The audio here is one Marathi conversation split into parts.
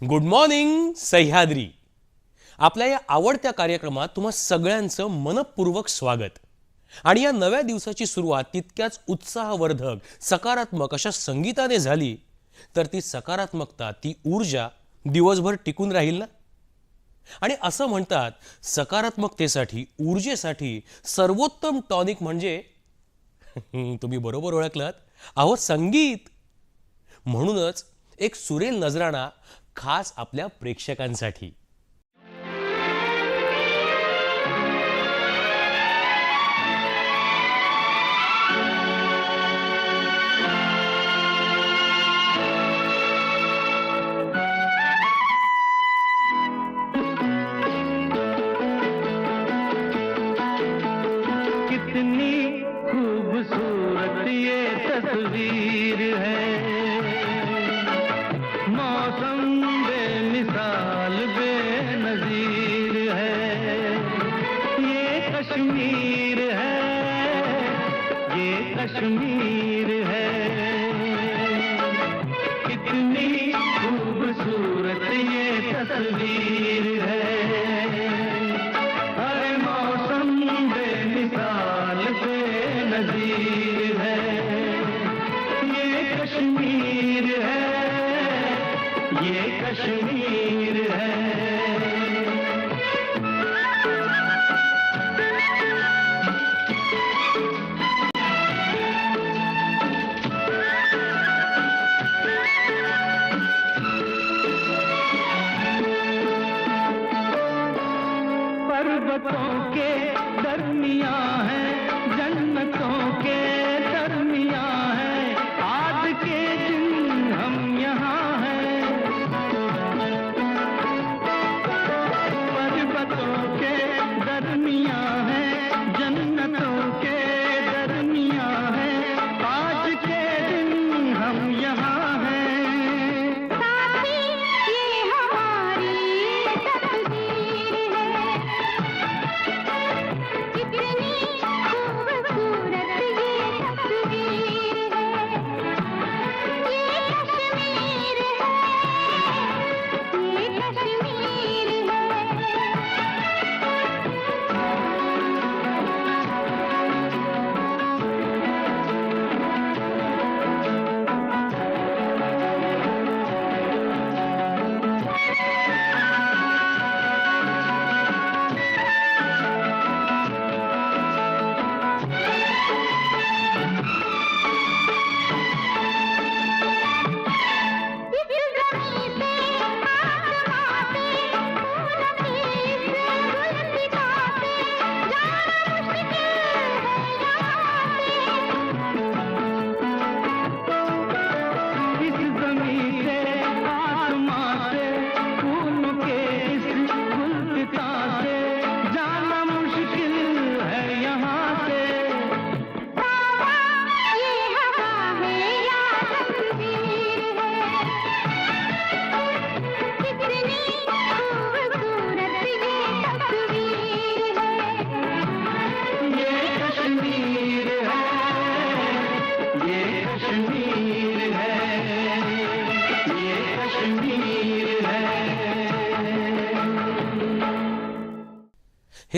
गुड मॉर्निंग सह्याद्री आपल्या या आवडत्या कार्यक्रमात तुम्हा सगळ्यांचं मनपूर्वक स्वागत. आणि या नव्या दिवसाची सुरुवात तितक्याच उत्साहवर्धक सकारात्मक अशा संगीताने झाली तर ती सकारात्मकता ती ऊर्जा दिवसभर टिकून राहील ना? आणि असं म्हणतात सकारात्मकतेसाठी ऊर्जेसाठी सर्वोत्तम टॉनिक म्हणजे तुम्ही बरोबर ओळखलात अहो संगीत. म्हणूनच एक सुरेल नजराणा खास आपल्या प्रेक्षकांसाठी.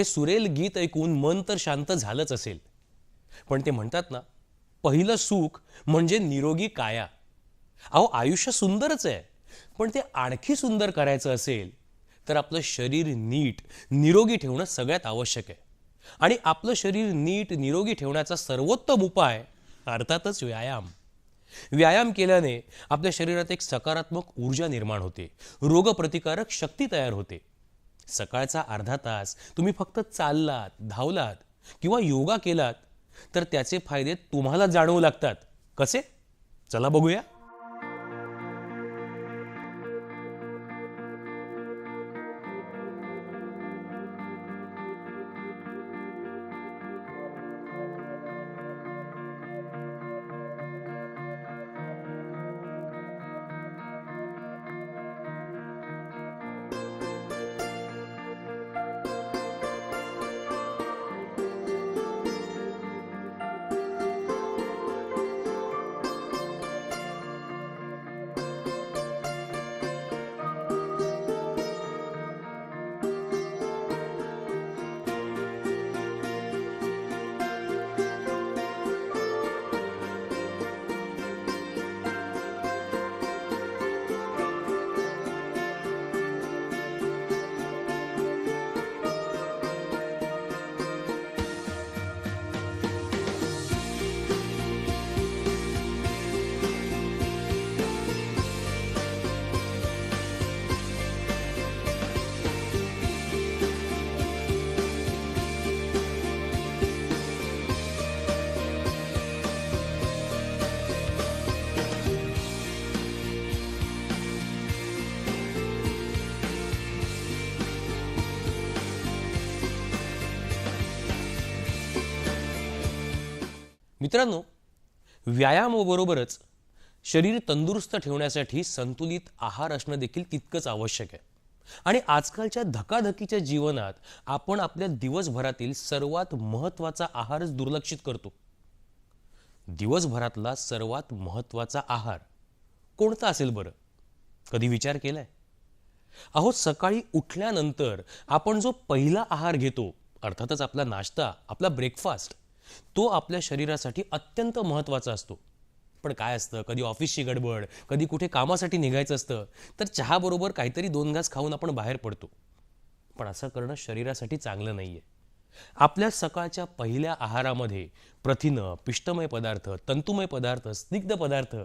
हे सुरेल गीत ऐकून मन तर शांत झालंच असेल. पण ते म्हणतात ना पहिलं सुख म्हणजे निरोगी काया. अहो आयुष्य सुंदरच आहे. पण ते आणखी सुंदर करायचं असेल तर आपलं शरीर नीट निरोगी ठेवणं सगळ्यात आवश्यक आहे. आणि आपलं शरीर नीट निरोगी ठेवण्याचा सर्वोत्तम उपाय अर्थातच व्यायाम. व्यायाम केल्याने आपल्या शरीरात एक सकारात्मक ऊर्जा निर्माण होते. रोगप्रतिकारक शक्ती तयार होते. सकाळचा अर्धा तास तुम्ही फक्त चाललात धावलात किंवा योगा केलात तर त्याचे फायदे तुम्हाला जाणवू लागतात. कसे? चला बघूया. मित्रांनो व्यायामाबरोबरच शरीर तंदुरुस्त ठेवण्यासाठी संतुलित आहार असणं देखील तितकंच आवश्यक आहे. आणि आजकालच्या धकाधकीच्या जीवनात आपण आपल्या दिवसभरातील सर्वात महत्त्वाचा आहारच दुर्लक्षित करतो. दिवसभरातला सर्वात महत्त्वाचा आहार कोणता असेल बरं? कधी विचार केलाय? अहो सकाळी उठल्यानंतर आपण जो पहिला आहार घेतो अर्थातच आपला नाश्ता आपला ब्रेकफास्ट तो आपल्या शरीरासाठी अत्यंत महत्त्वाचा असतो. पण काय असतं? कधी ऑफिसची गडबड कधी कुठे कामासाठी निघायचं असतं तर चहाबरोबर काहीतरी दोन घास खाऊन आपण बाहेर पडतो. पण असं करणं शरीरासाठी चांगलं नाही आहे आपल्या सकाळच्या पहिल्या आहारामध्ये प्रथिनं पिष्टमय पदार्थ तंतुमय पदार्थ स्निग्ध पदार्थ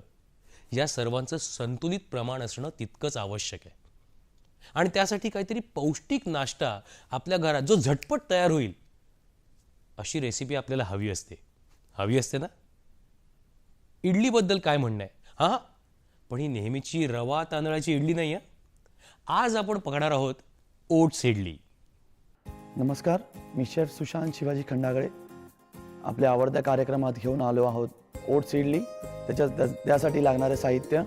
या सर्वांचं संतुलित प्रमाण असणं तितकंच आवश्यक आहे. आणि त्यासाठी काहीतरी पौष्टिक नाश्ता आपल्या घरात जो झटपट तयार होईल अशी रेसिपी आपल्याला हवी असते. हवी असते ना? इडलीबद्दल काय म्हणणं आहे? हां? पण ही नेहमीची रवा तांदळाची इडली नाही आहे आज आपण पकडणार आहोत ओट्स इडली. नमस्कार मी शेफ सुशांत शिवाजी खंडागळे. आपल्या आवडत्या कार्यक्रमात घेऊन आलो आहोत ओट्स इडली. त्याच्यात त्या- त्यासाठी लागणारे साहित्य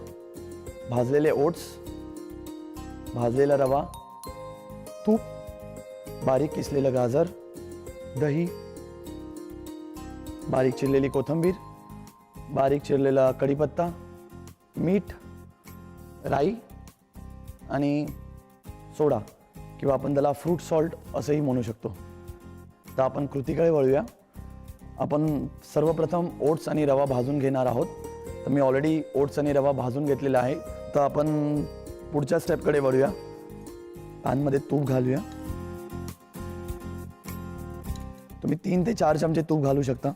भाजलेले ओट्स भाजलेला रवा तूप बारीक किसलेलं गाजर दही बारीक चिरलेली कोथिंबीर बारीक चिरलेला कढीपत्ता मीठ राई आणि सोडा किंवा आपण त्याला फ्रूट सॉल्ट असंही म्हणू शकतो. तर आपण कृतीकडे वळूया. आपण सर्वप्रथम ओट्स आणि रवा भाजून घेणार आहोत. तर मी ऑलरेडी ओट्स आणि रवा भाजून घेतलेला आहे. तर आपण पुढच्या स्टेपकडे वळूया. पॅनमध्ये तूप घालूया. तुम्ही तीन ते चार चमचे तूप घालू शकता.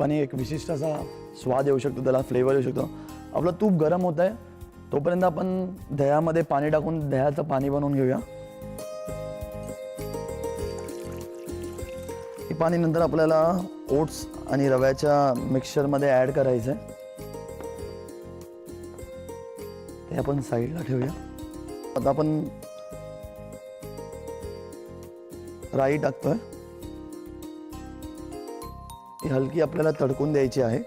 तुपाने एक विशिष्ट असा स्वाद येऊ शकतो त्याला फ्लेवर येऊ शकतो. आपलं तूप गरम होत आहे तोपर्यंत आपण दह्यामध्ये पाणी टाकून दह्याचं पाणी बनवून घेऊया. हे पाणी नंतर आपल्याला ओट्स आणि रव्याच्या मिक्सचरमध्ये ॲड करायचं आहे ते आपण साईडला ठेवूया. आता आपण राई टाकतोय. हलकी आपल्याला तडकून द्यायची आहे.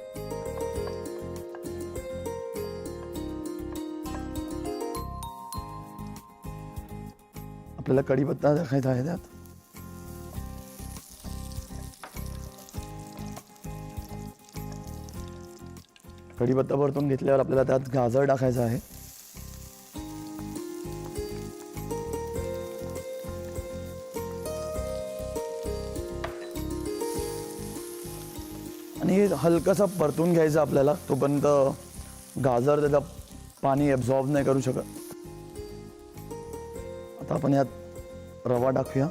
आपल्याला कढीपत्ता टाकायचा आहे त्यात. कढीपत्ता परतून घेतल्यावर आपल्याला त्यात गाजर टाकायचं आहे. आणि हे हलकंसं परतून घ्यायचं आपल्याला तोपर्यंत गाजर त्याचं पाणी ॲब्झॉर्ब नाही करू शकत. आता आपण यात रवा टाकूया.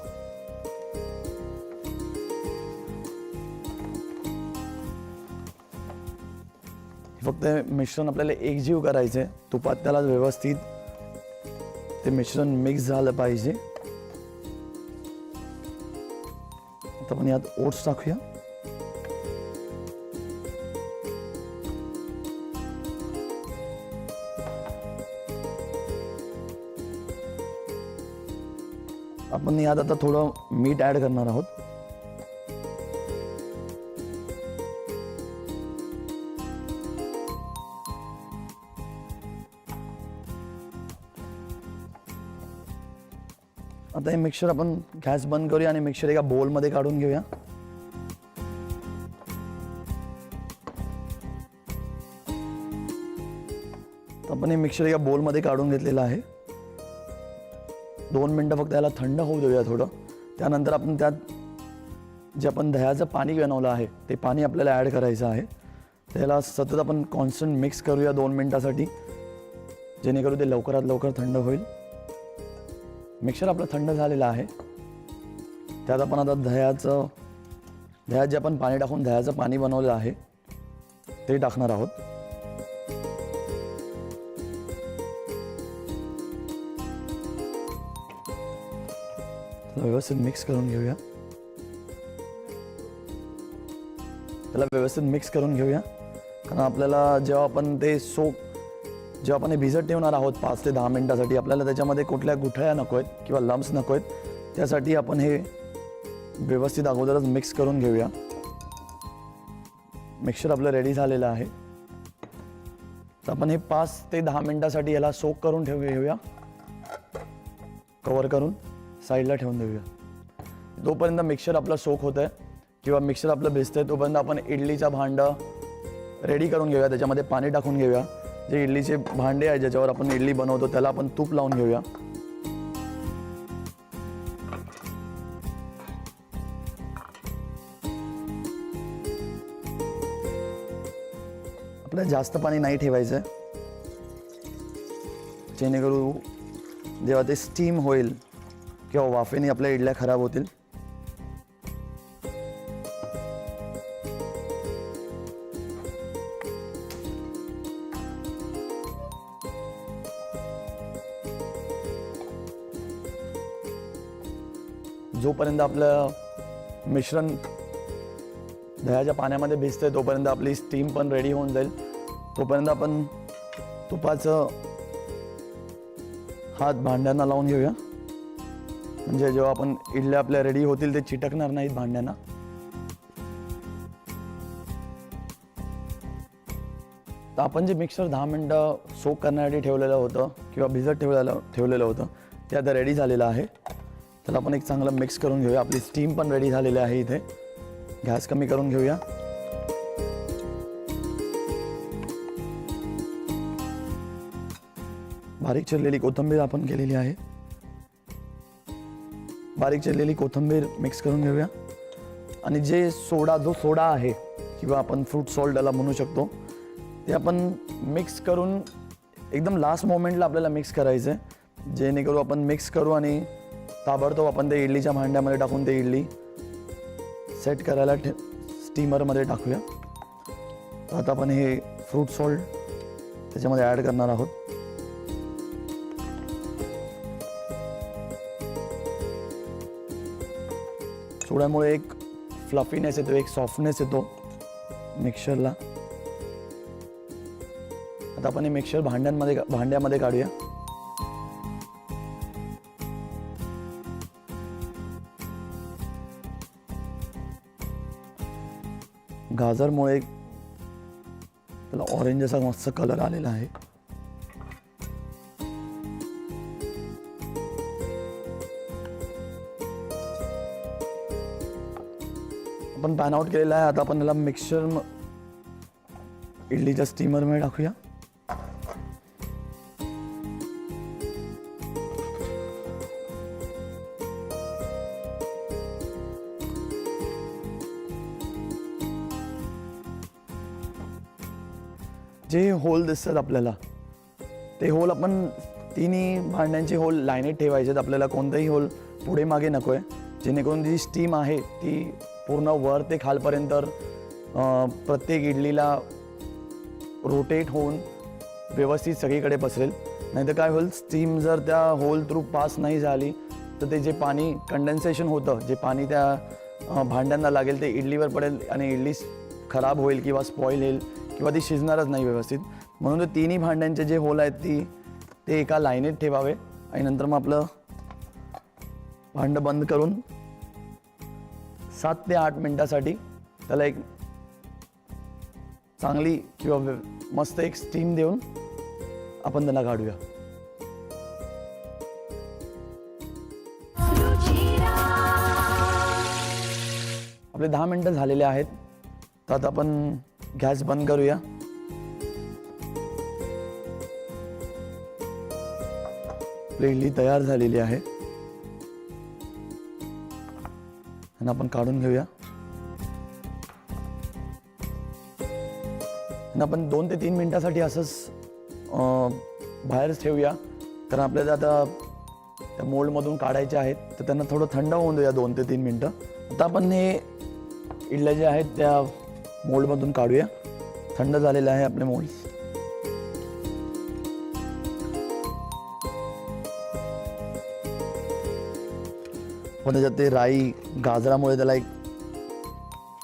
फक्त मिश्रण आपल्याला एकजीव करायचं आहे तुपात त्याला व्यवस्थित ते मिश्रण मिक्स झालं पाहिजे. आता आपण यात ओट्स टाकूया. आपण यात आता थोडं मीठ ॲड करणार आहोत. आता हे मिक्सर आपण गॅस बंद करूया आणि मिक्सर एका बोलमध्ये काढून घेऊया. तर आपण हे मिक्सर एका बोलमध्ये काढून घेतलेलं आहे. दोन मिनटं फक्त याला थंड होऊ देऊया थोडं. त्यानंतर आपण त्यात जे आपण दह्याचं पाणी बनवलं आहे ते पाणी आपल्याला ॲड करायचं आहे. त्याला सतत आपण कॉन्स्टंट मिक्स करूया दोन मिनटासाठी जेणेकरून ते लवकरात लवकर थंड होईल. मिक्सर आपलं थंड झालेलं आहे. त्यात आपण आता दह्याचं दह्यात जे आपण पाणी टाकून दह्याचं पाणी बनवलं आहे ते टाकणार आहोत. व्यवस्थित मिक्स करून घेऊया त्याला व्यवस्थित मिक्स करून घेऊया कारण आपल्याला जेव्हा आपण ते सोप जेव्हा आपण हे भिजत ठेवणार आहोत पाच ते दहा मिनिटासाठी आपल्याला त्याच्यामध्ये कुठल्या गुठळ्या नको आहेत किंवा लम्स नको आहेत त्यासाठी आपण हे व्यवस्थित अगोदरच मिक्स करून घेऊया. मिक्सर आपलं रेडी झालेलं आहे. तर आपण हे पाच ते दहा मिनटासाठी याला सोक करून ठेवू घेऊया. कवर करून. साईडला ठेवून देऊया. तोपर्यंत मिक्सर आपलं सोक होतं आहे किंवा मिक्सर आपलं भिजतंय तोपर्यंत आपण इडलीचा भांडं रेडी करून घेऊया. त्याच्यामध्ये पाणी टाकून घेऊया. जे इडलीचे भांडे आहे ज्याच्यावर आपण इडली बनवतो त्याला आपण तूप लावून घेऊया. आपल्याला जास्त पाणी नाही ठेवायचं जेणेकरून जेव्हा ते स्टीम होईल किंवा वाफेने आपल्या इडल्या खराब होतील. जोपर्यंत आपलं मिश्रण दह्याच्या पाण्यामध्ये भिजते तोपर्यंत आपली स्टीम पण रेडी होऊन जाईल. तोपर्यंत आपण तुपाचं हात भांड्यांना लावून घेऊया. म्हणजे जेव्हा आपण इडल्या आपल्या रेडी होतील ते चिटकणार नाहीत भांड्यांना. तर आपण जे मिक्सर दहा मिनटं सोक करण्यासाठी ठेवलेलं होतं किंवा भिजत ठेवलेलं ठेवलेलं होतं ते आता रेडी झालेलं आहे. त्याला आपण एक चांगलं मिक्स करून घेऊया. आपली स्टीम पण रेडी झालेली आहे इथे. गॅस कमी करून घेऊया. बारीक चिरलेली कोथिंबीर आपण केलेली आहे. बारीक चिरलेली कोथिंबीर मिक्स करून घेऊया. आणि जे सोडा जो सोडा आहे किंवा आपण फ्रूट सॉल्ट याला म्हणू शकतो ते आपण मिक्स करून एकदम लास्ट मोमेंटला आपल्याला मिक्स करायचं आहे जेणेकरून आपण मिक्स करू आणि ताबडतोब आपण ते इडलीच्या भांड्यामध्ये टाकून ते इडली सेट करायला ठे स्टीमरमध्ये टाकूया. आता आपण हे फ्रूट सॉल्ट त्याच्यामध्ये ॲड करणार आहोत. सोड्यामुळे एक फ्लफीनेस येतो एक सॉफ्टनेस येतो मिक्सरला आता आपण हे मिक्सर भांड्यांमध्ये भांड्यामध्ये काढूया. गाजरमुळे त्याला ऑरेंज असा मस्त कलर आलेला आहे. आपण पॅन आउट केलेला आहे. आता आपण त्याला मिक्सर इडलीच्या स्टीमरमध्ये टाकूया. जे होल दिसतात आपल्याला ते होल आपण तिन्ही भांड्यांचे होल लाईनीत ठेवायचे आपल्याला कोणतंही होल पुढे मागे नको आहे जेणेकरून जी स्टीम आहे ती पूर्ण वर ते खालपर्यंत प्रत्येक इडलीला रोटेट होऊन व्यवस्थित सगळीकडे पसरेल. नाहीतर काय होईल स्टीम जर त्या होल थ्रू पास नाही झाली तर ते जे पाणी कंडेन्सेशन होतं जे पाणी त्या भांड्यांना लागेल ते इडलीवर पडेल आणि इडली खराब होईल किंवा स्पॉईल होईल किंवा ती शिजणारच नाही व्यवस्थित. म्हणून ते तिन्ही भांड्यांचे जे होल आहेत ती ते एका लाईनीत ठेवावे आणि नंतर मग आपलं भांडं बंद करून सात ते आठ मिनटासाठी त्याला एक चांगली किंवा मस्त एक स्टीम देऊन आपण त्याला काढूया आपले दहा मिनटं झालेले आहेत. तर आता आपण गॅस बंद करूया. आपली इडली तयार झालेली आहे. आणि आपण काढून घेऊया. आणि आपण दोन ते तीन मिनटासाठी असंच बाहेरच ठेवूया. कारण आपल्याला आता त्या मोल्डमधून काढायचे आहेत तर त्यांना थोडं थंड होऊन देऊया दोन ते तीन मिनटं. आता आपण हे इडल्या ज्या आहेत त्या मोल्डमधून काढूया. थंड झालेलं आहे आपले मोल्ड. पण त्याच्यात ते राई गाजरामुळे त्याला एक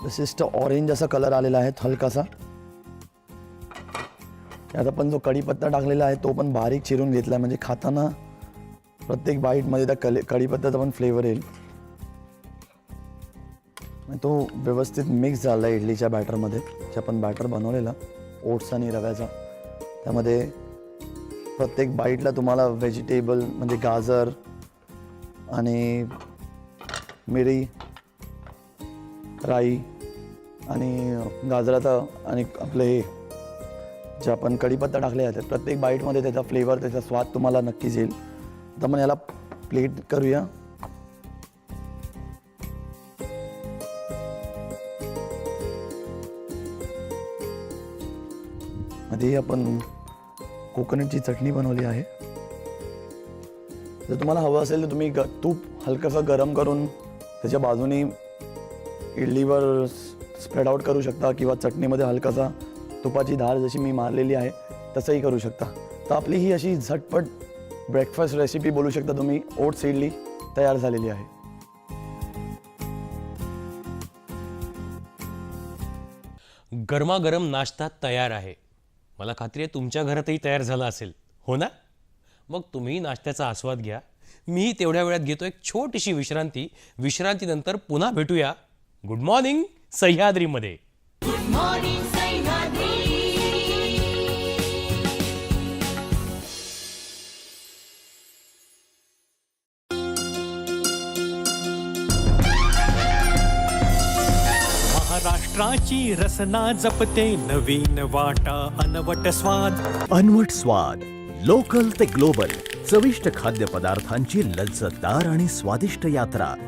विशिष्ट ऑरेंज असा कलर आलेला आहे हलकासा. त्यात आपण जो कढीपत्ता टाकलेला आहे तो पण बारीक चिरून घेतला म्हणजे खाताना प्रत्येक बाईटमध्ये त्या कले कढीपत्त्याचा पण फ्लेवर येईल. तो व्यवस्थित मिक्स झाला आहे इडलीच्या बॅटरमध्ये जे आपण बॅटर बनवलेला ओट्स आणि रव्याचा. त्यामध्ये प्रत्येक बाईटला तुम्हाला व्हेजिटेबल म्हणजे गाजर आणि मिरी राई आणि गाजराचा आणि आपलं हे जे आपण कढीपत्ता टाकले जातात प्रत्येक बाईटमध्ये त्याचा फ्लेवर त्याचा स्वाद तुम्हाला नक्कीच येईल. तर मग याला प्लेट करूया. आधी आपण कोकोनटची चटणी बनवली आहे. जर तुम्हाला हवं असेल तर तुम्ही ग तूप हलकंसं गरम करून त्याच्या बाजूनी इडलीवर स्प्रेड आउट करू शकता किंवा चटणीमध्ये हलकासा तुपाची धार जशी मी मारलेली आहे तसंही करू शकता. तर आपली ही अशी झटपट ब्रेकफास्ट रेसिपी बोलू शकता तुम्ही. ओट्स इडली तयार झालेली आहे. गरमागरम नाश्ता तयार आहे. मला खात्री आहे तुमच्या घरातही तयार झाला असेल. हो ना? मग तुम्ही नाश्त्याचा आस्वाद घ्या. मी तेवढ्या वेळात घेतो एक छोटीशी विश्रांती. विश्रांतीनंतर पुन्हा भेटूया. गुड मॉर्निंग सह्याद्रीमध्ये. महाराष्ट्राची रसना जपते नवीन वाटा अनवट स्वाद. अनवट स्वाद लोकल ते ग्लोबल चविष्ट खाद्यपदार्थांची लज्जतदार आणि स्वादिष्ट यात्रा.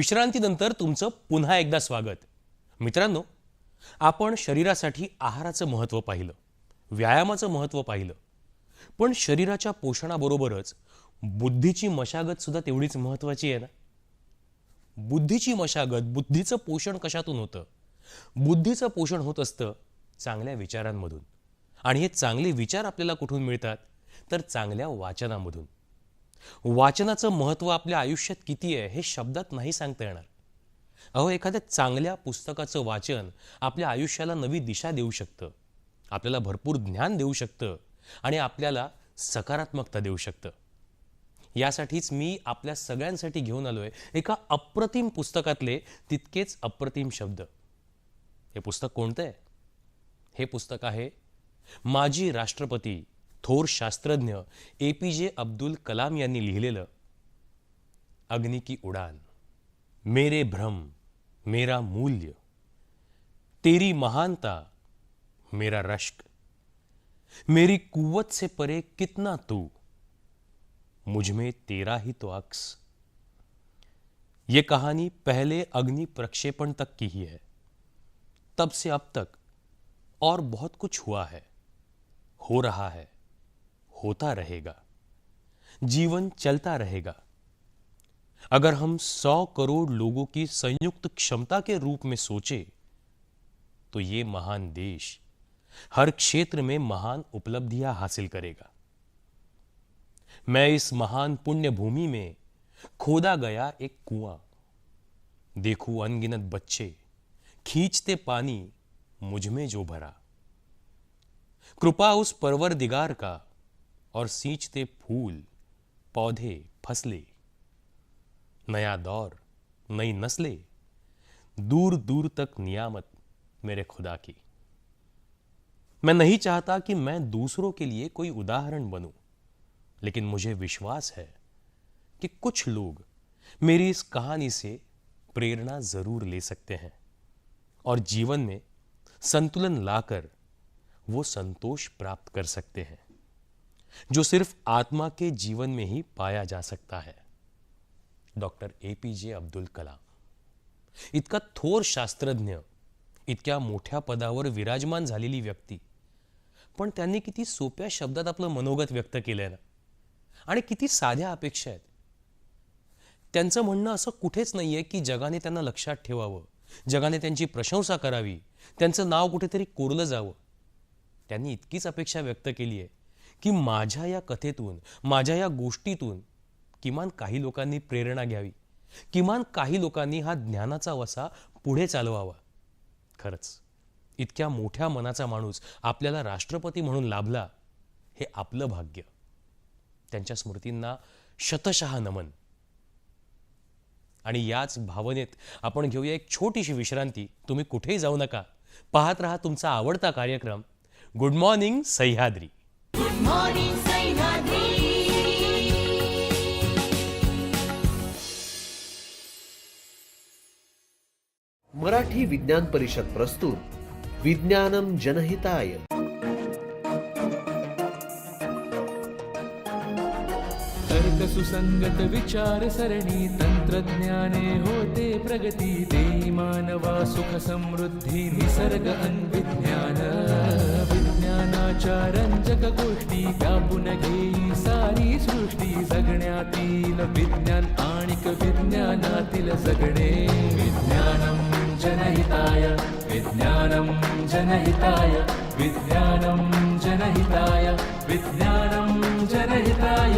विश्रांतीनंतर तुमचं पुन्हा एकदा स्वागत. मित्रांनो आपण शरीरासाठी आहाराचं महत्त्व पाहिलं व्यायामाचं महत्त्व पाहिलं पण शरीराच्या पोषणाबरोबरच बुद्धीची मशागत सुद्धा तेवढीच महत्त्वाची आहे ना? बुद्धीची मशागत बुद्धीचं पोषण कशातून होतं? बुद्धीचं पोषण होत असतं चांगल्या विचारांमधून. आणि हे चांगले विचार आपल्याला कुठून मिळतात? तर चांगल्या वाचनामधून. वाचनाचं महत्त्व आपल्या आयुष्यात किती आहे हे शब्दात नाही सांगता येणार. अहो एखाद्या चांगल्या पुस्तकाचं वाचन आपल्या आयुष्याला नवी दिशा देऊ शकतं. आपल्याला भरपूर ज्ञान देऊ शकतं आणि आपल्याला सकारात्मकता देऊ शकतं. यासाठीच मी आपल्या सगळ्यांसाठी घेऊन आलोय एका अप्रतिम पुस्तकातले तितकेच अप्रतिम शब्द. हे पुस्तक कोणतं आहे? हे पुस्तक आहे माजी राष्ट्रपती थोर शास्त्रज्ञ ए पी जे अब्दुल कलाम यांनी लिहिलेलं अग्नि की उडान, मेरे भ्रम, मेरा मूल्य, तेरी महानता, मेरा रश्क, मेरी कुवत से परे कितना तू, मुझमें तेरा ही तो अक्स। ये कहानी पहले अग्नि प्रक्षेपण तक की ही है। तब से अब तक और बहुत कुछ हुआ है, हो रहा है। होता रहेगा, जीवन चलता रहेगा। अगर हम सौ करोड़ लोगों की संयुक्त क्षमता के रूप में सोचे तो ये महान देश हर क्षेत्र में महान उपलब्धियाँ हासिल करेगा। मैं इस महान पुण्य भूमि में खोदा गया एक कुआँ। देखू अनगिनत बच्चे खींचते पानी मुझमें जो भरा। कृपा उस परवर दिगार का और सींचते फूल, पौधे फसले। नया दौर, नई नस्लें। दूर दूर तक नियामत मेरे खुदा की। मैं नहीं चाहता कि मैं दूसरों के लिए कोई उदाहरण बनूं, लेकिन मुझे विश्वास है कि कुछ लोग मेरी इस कहानी से प्रेरणा ज़रूर ले सकते हैं और जीवन में संतुलन लाकर वो संतोष प्राप्त कर सकते हैं। जो सिर्फ आत्मा के जीवन में ही पाया जा सकता है। डॉक्टर ए पी जे अब्दुल कलाम। इतका थोर शास्त्रज्ञ इतक्या मोठ्या पदावर विराजमान झालेली व्यक्ती पण त्यांनी किती सोप्या शब्दात आपलं मनोगत व्यक्त केलंय ना. आणि किती साध्या अपेक्षा आहेत. त्यांचं म्हणणं असं कुठेच नाहीये की जगाने त्यांना लक्षात ठेवावं जगाने त्यांची प्रशंसा करावी त्यांचं नाव कुठेतरी कोरलं जावं. त्यांनी इतकीच अपेक्षा व्यक्त केली आहे की माझ्या या कथेतून माझ्या या गोष्टीतून किमान काही लोकांनी प्रेरणा घ्यावी. किमान काही लोकांनी हा ज्ञानाचा वसा पुढे चालवावा. खरंच इतक्या मोठ्या मनाचा माणूस आपल्याला राष्ट्रपती म्हणून लाभला हे आपलं भाग्य. त्यांच्या स्मृतींना शतशः नमन. आणि याच भावनेत आपण घेऊया एक छोटीशी विश्रांती. तुम्ही कुठेही जाऊ नका. पाहत रहा तुमचा आवडता कार्यक्रम. Good morning Sahyadri. मराठी विज्ञान परिषद प्रस्तुत. विज्ञानम जनहिताय. तर्क सुसंगत विचार सरणी तंत्रज्ञाने होते प्रगती देई मानवा सुख समृद्धी निसर्ग अन्विज्ञान ज्ञानाच्या रंजक गोष्टी व्यापून घेई सारी सृष्टी. जगण्यातील विज्ञान आणि विज्ञानातील जगणे विज्ञानम जनहिताय विज्ञानम जनहिताय विज्ञानम जनहिताय विज्ञानम जनहिताय.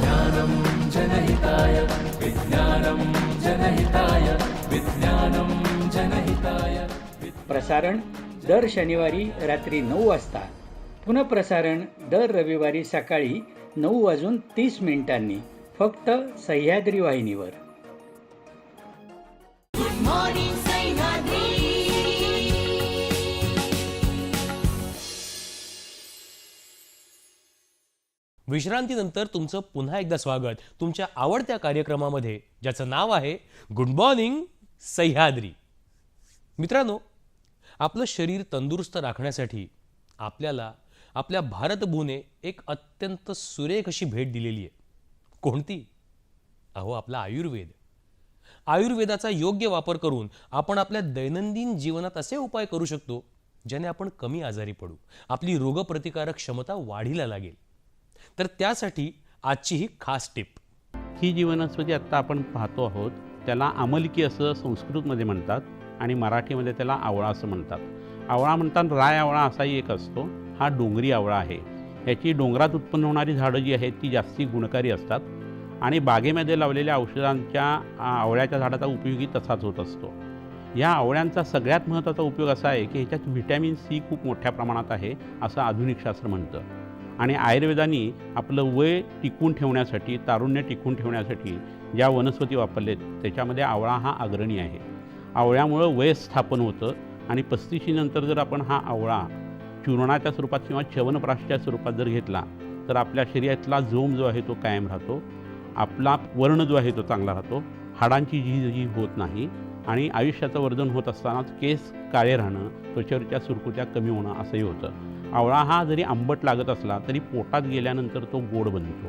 ज्ञानम जनहिताय विज्ञानम जनहिताय विज्ञानम जनहिताय. प्रसारण दर शनिवारी रात्री नऊ वाजता. पुनःप्रसारण दर रविवारी सकाळी नऊ वाजून तीस मिनिटांनी फक्त सह्याद्री वाहिनीवर. विश्रांतीनंतर तुमचं पुन्हा एकदा स्वागत. तुमच्या आवडत्या कार्यक्रमामध्ये ज्याचं नाव आहे गुड मॉर्निंग सह्याद्री. मित्रांनो आपलं शरीर तंदुरुस्त राखण्यासाठी आपल्याला आपल्या भारतभूने एक अत्यंत सुरेख अशी भेट दिलेली आहे. कोणती? अहो आपला आयुर्वेद. आयुर्वेदाचा योग्य वापर करून आपण आपल्या दैनंदिन जीवनात असे उपाय करू शकतो ज्याने आपण कमी आजारी पडू. आपली रोगप्रतिकारक क्षमता वाढीला लागेल. तर त्यासाठी आजची ही खास टिप. ही जी वनस्पती आत्ता आपण पाहतो आहोत. त्याला आमलकी असं संस्कृतमध्ये म्हणतात. आणि मराठीमध्ये त्याला आवळा असं म्हणतात. आवळा म्हणतात राय आवळा असाही एक असतो. हा डोंगरी आवळा आहे. याची डोंगरात उत्पन्न होणारी झाडं जी आहेत ती जास्ती गुणकारी असतात. आणि बागेमध्ये लावलेल्या औषधांच्या आवळ्याच्या झाडाचा उपयोगही तसाच होत असतो. या आवळ्यांचा सगळ्यात महत्त्वाचा उपयोग असा आहे की ह्याच्यात व्हिटॅमिन सी खूप मोठ्या प्रमाणात आहे असं आधुनिक शास्त्र म्हणतं. आणि आयुर्वेदाने आपलं वय टिकून ठेवण्यासाठी तारुण्य टिकून ठेवण्यासाठी ज्या वनस्पती वापरलेत त्याच्यामध्ये आवळा हा अग्रणी आहे. आवळ्यामुळं वय स्थापन होतं आणि पस्तीशीनंतर जर आपण हा आवळा चूर्णाच्या स्वरूपात किंवा च्यवनप्राशच्या स्वरूपात जर घेतला तर आपल्या शरीरातला जोम जो आहे तो कायम राहतो. आपला वर्ण जो आहे तो चांगला राहतो. हाडांची झीज जी होत नाही आणि आयुष्याचं वर्धन होत असतानाच केस काळे राहणं त्वचेवरच्या सुरकुत्या कमी होणं असंही होतं. आवळा हा जरी आंबट लागत असला तरी पोटात गेल्यानंतर तो गोड बनतो.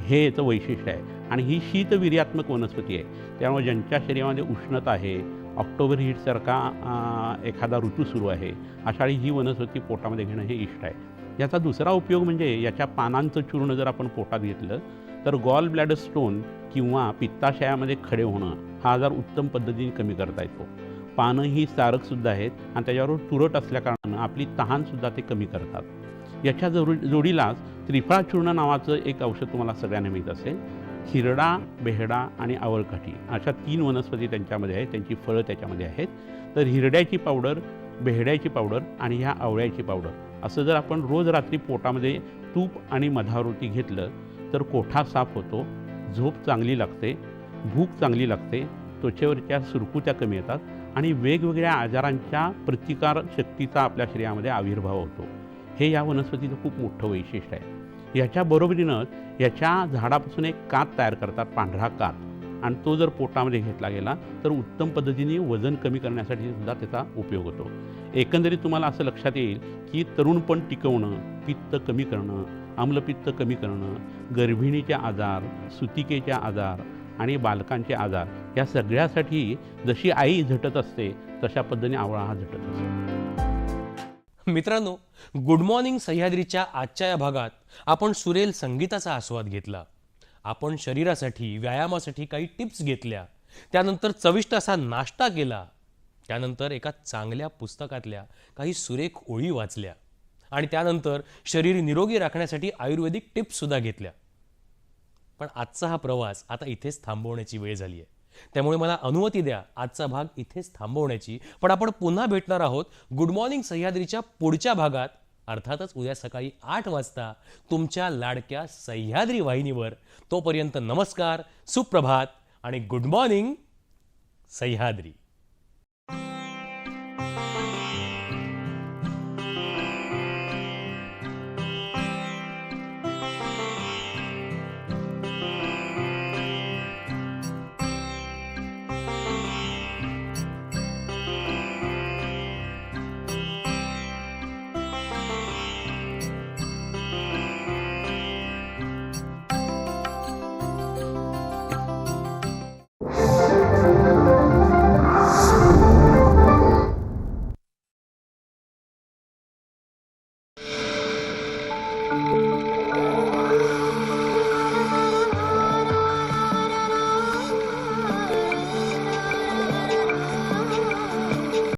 हे याचं वैशिष्ट्य आहे. आणि ही शीतवीर्यात्मक वनस्पती आहे. त्यामुळे ज्यांच्या शरीरामध्ये उष्णता आहे ऑक्टोबर हीटसारखा एखादा ऋतू सुरू आहे. अशाळी ही वनस्पती पोटामध्ये घेणं हे इष्ट आहे. याचा दुसरा उपयोग म्हणजे याच्या पानांचं चूर्ण जर आपण पोटात घेतलं तर गॉल ब्लॅडर स्टोन किंवा पित्ताशयामध्ये खडे होणं हा आजार उत्तम पद्धतीने कमी करता येतो. पानं ही सारकसुद्धा आहेत आणि त्याच्यावर तुरट असल्याकारणानं आपली तहानसुद्धा ते कमी करतात. याच्या जोडी जोडीलाच त्रिफळा चूर्ण नावाचं एक औषध तुम्हाला सगळ्यांना माहीत असेल. हिरडा बेहडा आणि आवळकाठी अशा तीन वनस्पती त्यांच्यामध्ये आहेत. त्यांची फळं त्याच्यामध्ये आहेत. तर हिरड्याची पावडर बेहड्याची पावडर आणि ह्या आवळ्याची पावडर. असं जर आपण रोज रात्री पोटामध्ये तूप आणि मधावृती घेतलं तर कोठा साफ होतो झोप चांगली लागते भूक चांगली लागते त्वचेवरच्या सुरकुत्या कमी येतात आणि वेगवेगळ्या आजारांच्या प्रतिकार शक्तीचा आपल्या शरीरामध्ये आविर्भाव होतो. हे या वनस्पतीचं खूप मोठं वैशिष्ट्य आहे. याच्या बरोबरीनं याच्या झाडापासून एक कात तयार करतात पांढरा कात. आणि तो जर पोटामध्ये घेतला गेला तर उत्तम पद्धतीने वजन कमी करण्यासाठी सुद्धा त्याचा उपयोग होतो. एकंदरीत तुम्हाला असं लक्षात येईल की तरुणपण टिकवणं पित्त कमी करणं आम्लपित्त कमी करणं गर्भिणीचे आजार सुतिकेचे आजार आणि बालकांचे आजार या सगळ्यासाठी जशी आई झटत असते तशा पद्धतीने आवळा हा झटत असतो. मित्रांनो गुड मॉर्निंग सह्याद्रीच्या आजच्या या भागात आपण सुरेल संगीताचा आस्वाद घेतला. आपण शरीरासाठी व्यायामासाठी काही टिप्स घेतल्या. त्यानंतर चविष्ट असा नाश्ता केला. त्यानंतर एका चांगल्या पुस्तकातल्या काही सुरेख ओळी वाचल्या. आणि त्यानंतर शरीर निरोगी राखण्यासाठी आयुर्वेदिक टिप्ससुद्धा घेतल्या. पण आजचा हा प्रवास आता इथेच थांबवण्याची वेळ झाली आहे त्यामुळे मला अनुमती द्या आजचा भाग इथेच थांबवण्याची. पण आपण पुन्हा भेटणार आहोत गुड मॉर्निंग सह्याद्रीच्या पुढच्या भागात. अर्थातच उद्या सकाळी आठ वाजता तुमच्या लाडक्या सह्याद्री वाहिनीवर. तोपर्यंत नमस्कार सुप्रभात आणि गुड मॉर्निंग सह्याद्री.